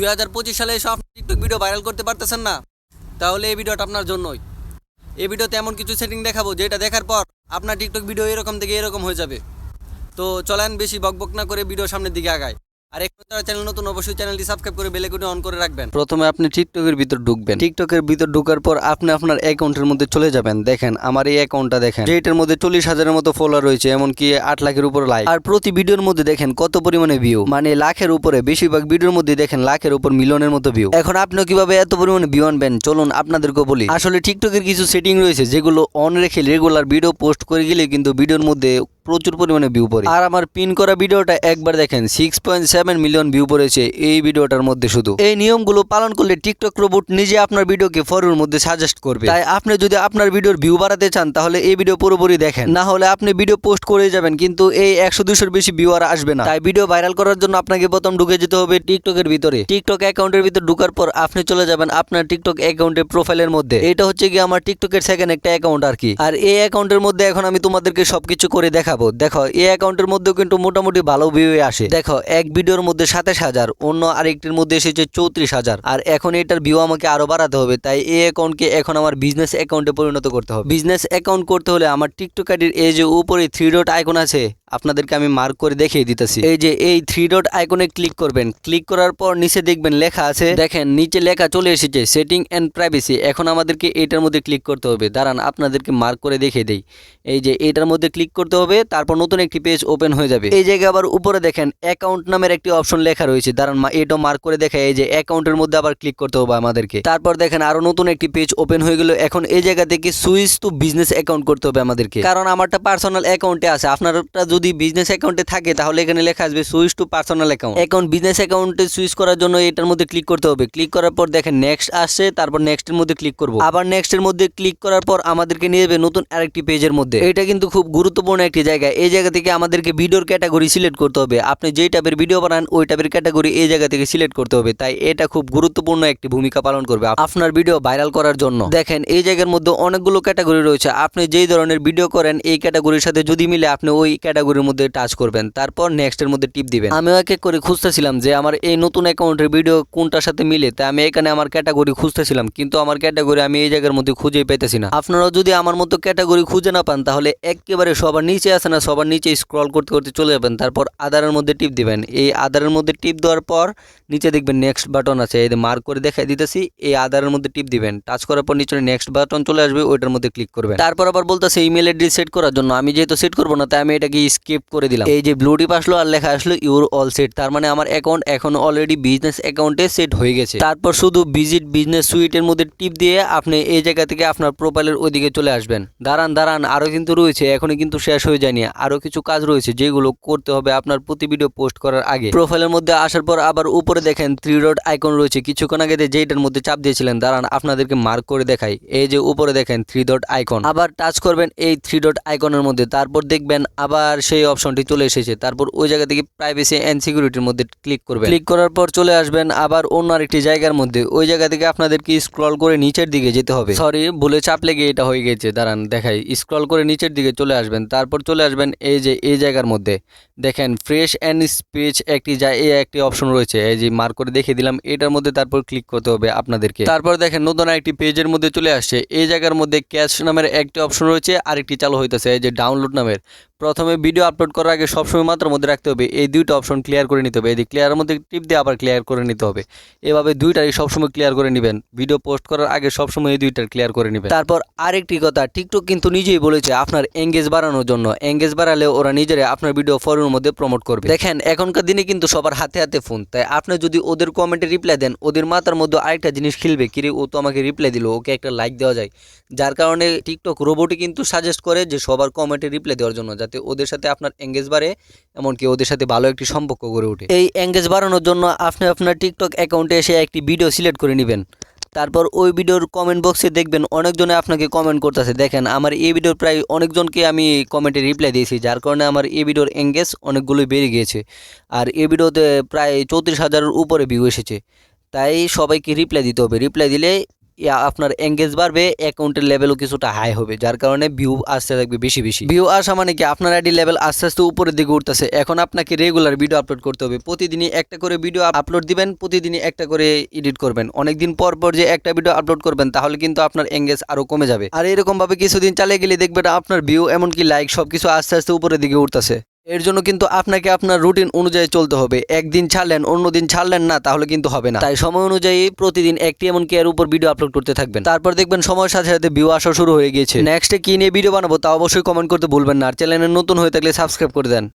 দুই হাজার পঁচিশ সালে এসব টিকটক ভিডিও ভাইরাল করতে পারতেছেন না। তাহলে এই ভিডিওটা আপনার জন্যই। এই ভিডিওতে এমন কিছু সেটিং দেখাবো, যেটা দেখার পর আপনার টিকটক ভিডিও এরকম থেকে এরকম হয়ে যাবে। তো চলেন বেশি বকবক না করে ভিডিও সামনের দিকে আগায় আর এখন যারা চ্যানেল নতুন, অবশ্যই চ্যানেলটি সাবস্ক্রাইব করে বেলেকুটি অন করে রাখবেন। প্রথমে আপনি টিকটকের ভিতর ঢুকবেন। টিকটকের ভিতর ঢোকার পর আপনি আপনার অ্যাকাউন্টের মধ্যে চলে যাবেন। দেখেন, আমার এই অ্যাকাউন্টটা দেখেন। যেটার মধ্যে চল্লিশ হাজারের মতো ফলোয়ার রয়েছে, এমনকি আট লাখের উপর লাইক আর প্রতি ভিডিওর মধ্যে দেখেন কত পরিমাণে ভিউ মানে লাখের উপরে, বেশিরভাগ ভিডিওর মধ্যে দেখেন লাখের উপর মিলিয়নের মতো ভিউ এখন আপনি কীভাবে এত পরিমাণে ভিউ আনবেন? চলুন আপনাদেরকে বলি। আসলে টিকটকের কিছু সেটিং রয়েছে, যেগুলো অন রেখে রেগুলার ভিডিও পোস্ট করে গেলে কিন্তু ভিডিওর মধ্যে প্রচুর পরিমাণে ভিউ পড়ে। আর আমার পিন করা ভিডিওটা একবার দেখেন six point seven million view পড়েছে এই ভিডিওটার মধ্যে শুধু। এই নিয়মগুলো পালন করলে টিকটক রোবট নিজে আপনার ভিডিওকে ফরুর মধ্যে সাজেস্ট করবে। তাই আপনি যদি আপনার ভিডিওর ভিউ বাড়াতে চান, তাহলে এই ভিডিও পুরোপুরি দেখেন। না হলে আপনি ভিডিও পোস্ট করে যাবেন, কিন্তু এই একশো দুশোর বেশি ভিউ আর আসবে না। তাই ভিডিও ভাইরাল করার জন্য আপনাকে প্রথম ঢুকে যেতে হবে টিকটকের ভিতরে। টিকটক অ্যাকাউন্টের ভিতর ঢুকার পর আপনি চলে যাবেন আপনার টিকটক অ্যাকাউন্টের প্রোফাইলের মধ্যে। এটা হচ্ছে কি আমার টিকটকের সেকেন্ড একটা অ্যাকাউন্ট আর কি। আর এই অ্যাকাউন্টের মধ্যে এখন আমি তোমাদেরকে সবকিছু করে দেখাবো। দেখো, এই অ্যাকাউন্টের মধ্যেও কিন্তু মোটামুটি ভালো ভিউ আসে। দেখো, এক ভিডিওর মধ্যে সাতাশ হাজার, অন্য আরেকটির মধ্যে এসেছে চৌত্রিশ হাজার। আর এখন এটার ভিউ আমাকে আরও বাড়াতে হবে, তাই এই অ্যাকাউন্টকে এখন আমার বিজনেস অ্যাকাউন্টে পরিণত করতে হবে। বিজনেস অ্যাকাউন্ট করতে হলে আমার টিকটক আইডির এই যে উপরে থ্রি ডট আইকন আছে আপনাদেরকে আমি মার্ক করে দেখিয়ে দিতেছি। এই যে এই থ্রি ডট আইকনে ক্লিক করবেন। ক্লিক করার পর নিচে দেখবেন লেখা আছে, দেখেন নিচে লেখা চলে এসেছে সেটিং অ্যান্ড প্রাইভেসি এখন আমাদেরকে এটার মধ্যে ক্লিক করতে হবে। দাঁড়ান, আপনাদেরকে মার্ক করে দেখিয়ে দেই। এই যে এটার মধ্যে ক্লিক করতে হবে, তারপর নতুন একটি পেজ ওপেন হয়ে যাবে। এই জায়গায় আবার উপরে দেখেন অ্যাকাউন্ট নামের একটি অপশন লেখা রয়েছে। দাঁড়ান, মা- এটা মার্ক করে দেখা এই যে অ্যাকাউন্টের মধ্যে আবার ক্লিক করতে হবে আমাদেরকে। তারপর দেখেন আরও নতুন একটি পেজ ওপেন হয়ে গেল। এখন এই জায়গা থেকে সুইচ টু বিজনেস অ্যাকাউন্ট করতে হবে আমাদেরকে। কারণ আমারটা পার্সোনাল অ্যাকাউন্টে আছে। আপনারটা যদি বিজনেস অ্যাকাউন্টে থাকে, তাহলে এখানে লেখা আসবে সুইচ টু পার্সোনাল অ্যাকাউন্ট এখন বিজনেস অ্যাকাউন্টে সুইচ করার জন্য এটার মধ্যে ক্লিক করতে হবে। ক্লিক করার পর দেখেন নেক্সট আসছে, তারপর নেক্সটের মধ্যে ক্লিক করব। আবার নেক্সটের মধ্যে ক্লিক করার পর আমাদেরকে নিয়ে যাবে নতুন আরেকটি পেজের মধ্যে। এটা কিন্তু খুব গুরুত্বপূর্ণ একটি জায়গা। এই জায়গা থেকে আমাদেরকে ভিডিওর ক্যাটাগরি সিলেক্ট করতে হবে। আপনি যেই টাইপের ভিডিও বানান, ওই টাইপের ক্যাটাগরি এই জায়গা থেকে সিলেক্ট করতে হবে। তাই এটা খুব গুরুত্বপূর্ণ একটি ভূমিকা পালন করবে আপনার ভিডিও ভাইরাল করার জন্য। দেখেন, এই জায়গার মধ্যে অনেকগুলো ক্যাটাগরি রয়েছে। আপনি যেই ধরনের ভিডিও করেন, এই ক্যাটাগরির সাথে যদি মিলে আপনি ওই ক্যাটাগরির মধ্যে টাচ করবেন, তারপর নেক্সটের মধ্যে টিপ দিবেন। আমিও এক এক করে খুঁজতেছিলাম যে আমার এই নতুন অ্যাকাউন্টের ভিডিও কোনটার সাথে মিলে, তাই আমি এখানে আমার ক্যাটাগরি খুঁজতেছিলাম, কিন্তু আমার ক্যাটাগরি আমি এই জায়গার মধ্যে খুঁজেই পেতেছি না। আপনারাও যদি আমার মতো ক্যাটাগরি খুঁজে না পান, তাহলে একেবারে সবার নিচে আসে না, সবার নিচে স্ক্রল করতে করতে চলে যাবেন, তারপর আদারের মধ্যে টিপ দিবেন। এই আদারের মধ্যে টিপ দেওয়ার পর নিচে দেখবেন নেক্সট বাটন আছে, এই মার্ক করে দেখাই দিতেছি, এই আদারের মধ্যে টিপ দিবেন। টাচ করার পর নিচে নেক্সট বাটন চলে আসবে, ওইটার মধ্যে ক্লিক করবেন। তারপর আবার বলতেছে ইমেল অ্যাড্রেস সেট করার জন্য, আমি যেহেতু সেট করব না, তাই আমি এটাকে স্কিপ করে দিলাম। এই যে ব্লু টিপ আসলো আর লেখা আসলো ইউর অল সেট তার মানে আমার অ্যাকাউন্ট এখন অলরেডি বিজনেস অ্যাকাউন্টে সেট হয়ে গেছে। তারপর শুধু ভিজিট বিজনেস সুইটের মধ্যে টিপ দিয়ে আপনি এই জায়গা থেকে আপনার প্রোফাইলের ওইদিকে চলে আসবেন। দাঁড়ান দাঁড়ান আরও কিন্তু রয়েছে, এখনই কিন্তু শেষ হয়ে যায়নি। আরও কিছু কাজ রয়েছে যেগুলো করতে হবে আপনার প্রতি ভিডিও পোস্ট করার আগে। প্রোফাইলের মধ্যে আসার পর আবার উপরে দেখেন থ্রি ডট আইকন রয়েছে। কিছুক্ষণ আগে যেইটার মধ্যে চাপ দিয়েছিলেন, দাঁড়ান, আপনাদেরকে মার্ক করে দেখাই। এই যে উপরে দেখেন থ্রি ডট আইকন আবার টাচ করবেন এই থ্রি ডট আইকনের মধ্যে। তারপর দেখবেন আবার সেই অপশনটি চলে এসেছে। তারপর ওই জায়গা থেকে প্রাইভেসি অ্যান্ড সিকিউরিটির মধ্যে ক্লিক করবেন। ক্লিক করার পর চলে আসবেন আবার অন্য আরেকটি জায়গার মধ্যে। ওই জায়গা থেকে আপনাদেরকে স্ক্রল করে নিচের দিকে যেতে হবে। সরি ভুলে চাপ লেগে এটা হয়ে গেছে। দাঁড়ান দেখাই। স্ক্রল করে নিচের দিকে চলে আসবেন। তারপর চলে আসবেন এই যে এই জায়গার মধ্যে। দেখেন ফ্রেশ অ্যান্ড স্পিচ একটি যা এই একটি অপশন রয়েছে। এই যে মার্ক করে দেখিয়ে দিলাম। এটার মধ্যে তারপর ক্লিক করতে হবে আপনাদেরকে। তারপর দেখেন নতুন একটি পেজের মধ্যে চলে আসছে। এই জায়গার মধ্যে ক্যাশ নামের একটি অপশন রয়েছে। আরেকটি চালু হইতেছে এই যে ডাউনলোড নামের। প্রথমে ভিডিও আপলোড করার আগে সবসময় মাত্র মধ্যে রাখতে হবে। এই দুইটা অপশন ক্লিয়ার করে নিতে হবে। এই ক্লিয়ারের মধ্যে টিপ দিয়ে আবার ক্লিয়ার করে নিতে হবে। এভাবে দুইটাই সবসময় ক্লিয়ার করে নেবেন। ভিডিও পোস্ট করার আগে সবসময় এই দুইটার ক্লিয়ার করে নেবেন। তারপর আরেকটি কথা টিকটক কিন্তু নিজেই বলেছে আপনার এঙ্গেজ বাড়ানোর জন্য। এঙ্গেজ বাড়ালে ওরা নিজেরাই আপনার ভিডিও ফোনের মধ্যে প্রমোট করবে। দেখেন, এখনকার দিনে কিন্তু সবার হাতে হাতে ফোন তাই আপনি যদি ওদের কমেন্টে রিপ্লাই দেন, ওদের মাথার মধ্যে আরেকটা জিনিস খেলবে, কিরে, ও তো আমাকে রিপ্লাই দিল, ওকে একটা লাইক দেওয়া যায়। যার কারণে টিকটক রোবটই কিন্তু সাজেস্ট করে যে সবার কমেন্টে রিপ্লাই দেওয়ার জন্য যাতে ওদের সাথে আপনার এঙ্গেজ বাড়ে, এমনকি ওদের সাথে ভালো একটি সম্পর্ক গড়ে ওঠে। এই এঙ্গেজ বাড়ানোর জন্য আপনি আপনার টিকটক অ্যাকাউন্টে এসে একটি ভিডিও সিলেক্ট করে নেবেন। তারপর ওই ভিডিওর কমেন্ট বক্সে দেখবেন অনেকজনে আপনাকে কমেন্ট করতেছে। দেখেন, আমার এই ভিডিওর প্রায় অনেকজনকে আমি কমেন্টে রিপ্লাই দিয়েছি, যার কারণে আমার এই ভিডিওর এঙ্গেজ অনেকগুলোই বেড়ে গিয়েছে। আর এই ভিডিওতে প্রায় চৌত্রিশ হাজারের উপরে ভিউ এসেছে। তাই সবাইকে রিপ্লাই দিতে হবে। রিপ্লাই দিলে আপনার এঙ্গেজ বাড়বে অ্যাকাউন্টের লেভেলও কিছুটা হাই হবে, যার কারণে ভিউ আসতে থাকবে বেশি বেশি। ভিউ আসা মানে কি, আপনার আইডি লেভেল আস্তে আস্তে উপরের দিকে উঠতেছে। এখন আপনাকে রেগুলার ভিডিও আপলোড করতে হবে। প্রতিদিনই একটা করে ভিডিও আপলোড দিবেন, প্রতিদিনই একটা করে এডিট করবেন। অনেকদিন পর পর যে একটা ভিডিও আপলোড করবেন, তাহলে কিন্তু আপনার এঙ্গেজ আরও কমে যাবে। আর এরকমভাবে কিছুদিন চালিয়ে গেলে দেখবেন আপনার ভিউ এমনকি লাইক সবকিছু আস্তে আস্তে উপরের দিকে উঠতেছে। এর জন্য কিন্তু আপনাকে আপনার রুটিন অনুযায়ী চলতে হবে। একদিন ছাড়লেন, অন্যদিন ছাড়লেন না, তাহলে কিন্তু হবে না। তাই সময় অনুযায়ী প্রতিদিন একটি এমনকি এর উপর ভিডিও আপলোড করতে থাকবেন। তারপর দেখবেন সময়ের সাথে সাথে ভিউ আসা শুরু হয়ে গিয়েছে। নেক্সটে কি নিয়ে ভিডিও বানাবো তা অবশ্যই কমেন্ট করতে ভুলবেন না। আর চ্যানেলে নতুন হয়ে থাকলে সাবস্ক্রাইব করে দেন।